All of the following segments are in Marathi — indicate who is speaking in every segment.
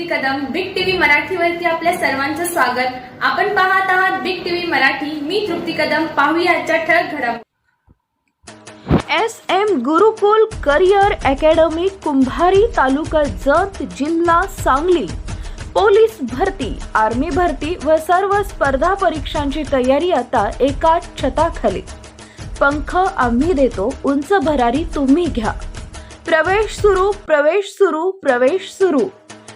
Speaker 1: तृप्ती कदम बिग टीव्ही मराठीवरती आपल्या सर्वांचं स्वागत. आपण पाहत आहात बिग टीव्ही मराठी. मी तृप्ती कदम. पाहूया आजच्या ठळक घडामोडी.
Speaker 2: S M Gurukul career academy Kumbhari तालुका जत जिल्हा सांगली. पोलीस भरती आर्मी भरती व सर्व स्पर्धा परीक्षांची तयारी आता एका छताखाली. पंख आम्ही देतो उंच भरारी तुम्ही घ्या. प्रवेश सुरू प्रवेश सुरू प्रवेश सुरू.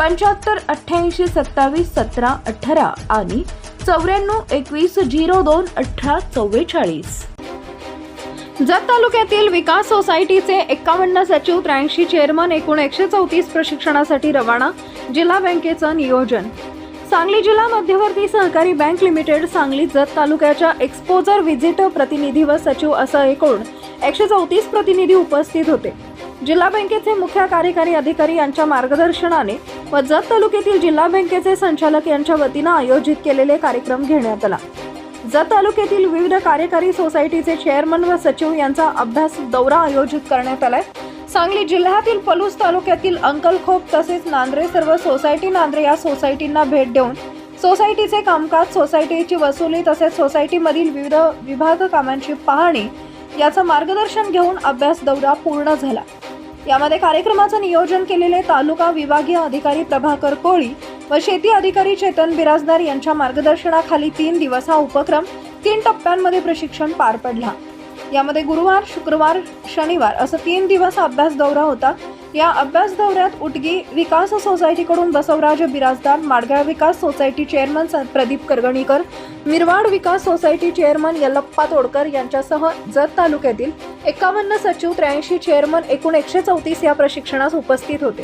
Speaker 2: पंच्याहत्तर अठ्ठ्याऐंशी सत्तावीस सतरा अठरा आणि चौऱ्याण्णव एकवीस झिरो दोन अठरा चव्वेचाळीस. जत तालुक्यातील विकास सोसायटीचे एक्कावन्न सचिव त्र्याऐंशी चेअरमन एकूण एकशे चौतीस प्रशिक्षणासाठी रवाना जिल्हा बँकेचं नियोजन. सांगली जिल्हा मध्यवर्ती सहकारी बँक लिमिटेड सांगली जत तालुक्याच्या एक्सपोजर व्हिजिट प्रतिनिधी व सचिव असं एकूण एकशे चौतीस प्रतिनिधी उपस्थित होते. जिल्हा बँकेचे मुख्य कार्यकारी अधिकारी यांच्या मार्गदर्शनाने व जत तालुक्यातील जिल्हा बँकेचे संचालक यांच्या वतीनं आयोजित केलेले कार्यक्रम घेण्यात आला. जत तालुक्यातील विविध कार्यकारी सोसायटीचे चेअरमन व सचिव यांचा अभ्यास दौरा आयोजित करण्यात आलाय. सांगली जिल्ह्यातील पलूस तालुक्यातील अंकलखोप तसेच नांद्रे सर्व सोसायटी नांद्रे या सोसायटींना भेट देऊन सोसायटीचे कामकाज सोसायटीची वसुली तसेच सोसायटीमधील विविध विभाग कामांची पाहणी याचं मार्गदर्शन घेऊन अभ्यास दौरा पूर्ण झाला. यामध्ये कार्यक्रमाचं नियोजन केलेले तालुका विभागीय अधिकारी प्रभाकर कोळी व शेती अधिकारी चेतन बिराजदार यांच्या मार्गदर्शनाखाली तीन दिवस हा उपक्रम तीन टप्प्यांमध्ये प्रशिक्षण पार पडला. यामध्ये गुरुवार शुक्रवार शनिवार असं तीन दिवस अभ्यास दौरा होता. या अभ्यास दौऱ्यात उटगी विकास सोसायटीकडून बसवराज बिराजदार माडगाळ विकास सोसायटी चेअरमन स- प्रदीप करगणीकर मिरवाड विकास सोसायटी चेअरमन यल्लप्पा तोडकर यांच्यासह जत तालुक्यातील एकावन्न सचिव त्र्याऐंशी चेअरमन एकूण एकशे चौतीस या प्रशिक्षणास उपस्थित होते.